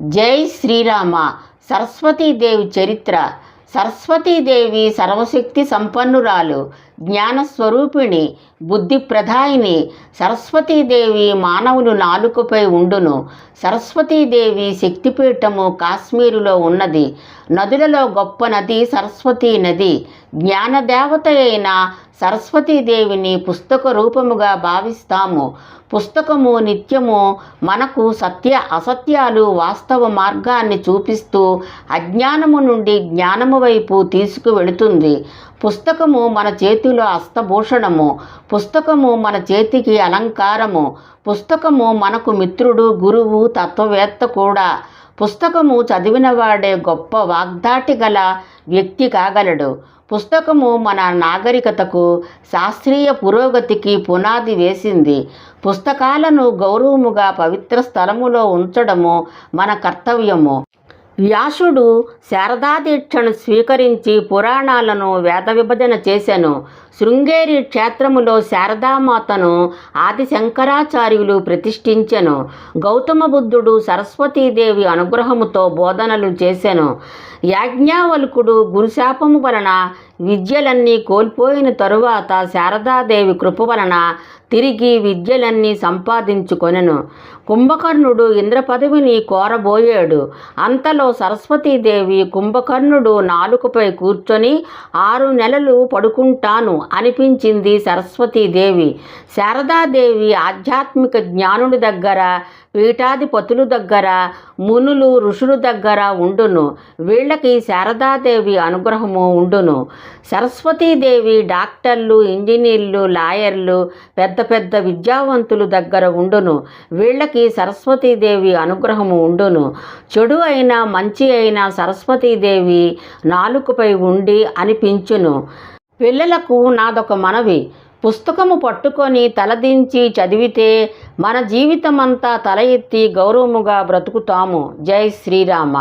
జై శ్రీరామ. సరస్వతీదేవి చరిత్ర. సరస్వతీదేవి సర్వశక్తి సంపన్నురాలు జ్ఞానస్వరూపిణి బుద్ధి ప్రధాయిని సరస్వతీదేవి మానవులు నాలుకపై ఉండును. సరస్వతీదేవి శక్తిపీఠము కాశ్మీరులో ఉన్నది. నదులలో గొప్ప నది సరస్వతీ నది. జ్ఞానదేవత అయిన సరస్వతీదేవిని పుస్తక రూపముగా భావిస్తాము. పుస్తకము నిత్యము మనకు సత్య అసత్యాలు వాస్తవ మార్గాన్ని చూపిస్తూ అజ్ఞానము నుండి జ్ఞానము వైపు తీసుకువెళుతుంది పుస్తకము మన చేతిలో అస్తభూషణము పుస్తకము మన చేతికి అలంకారము. పుస్తకము మనకు మిత్రుడు గురువు తత్వవేత్త కూడా పుస్తకము చదివినవాడే గొప్ప వాగ్దాటి గల వ్యక్తి కాగలడు. పుస్తకము మన నాగరికతకు శాస్త్రీయ పురోగతికి పునాది వేసింది. పుస్తకాలను గౌరవముగా పవిత్ర స్థలములో ఉంచడము మన కర్తవ్యము. వ్యాసుడు శారదాదీక్షను స్వీకరించి పురాణాలను వేద విభజన చేశాను శృంగేరి క్షేత్రములో శారదామాతను ఆది శంకరాచార్యులు ప్రతిష్ఠించెను. గౌతమ బుద్ధుడు సరస్వతీదేవి అనుగ్రహముతో బోధనలు చేశాను యాజ్ఞావల్కుడు గురుశాపము వలన విద్యలన్నీ కోల్పోయిన తరువాత శారదాదేవి కృప వలన తిరిగి విద్యలన్నీ సంపాదించుకొనెను. కుంభకర్ణుడు ఇంద్ర పదవిని కోరబోయాడు. అంతలో సరస్వతీదేవి కుంభకర్ణుడు నాలుకపై కూర్చొని ఆరు నెలలు పడుకుంటాను అనిపించింది సరస్వతీదేవి. శారదాదేవి ఆధ్యాత్మిక జ్ఞానుడి దగ్గర పీఠాధిపతులు దగ్గర మునులు ఋషులు దగ్గర ఉండును. వీళ్ళకి శారదాదేవి అనుగ్రహము ఉండును. సరస్వతీదేవి డాక్టర్లు ఇంజనీర్లు లాయర్లు పెద్ద పెద్ద విద్యావంతులు దగ్గర ఉండును. వీళ్ళకి సరస్వతీదేవి అనుగ్రహము ఉండును. చెడు అయినా మంచి అయినా సరస్వతీదేవి నాలుకపై ఉండి అనిపించును. పిల్లలకు నాదొక మనవి. పుస్తకము పట్టుకొని తలదించి చదివితే మన జీవితమంతా తల ఎత్తి గౌరవముగా బ్రతుకుతాము. జై శ్రీరామ.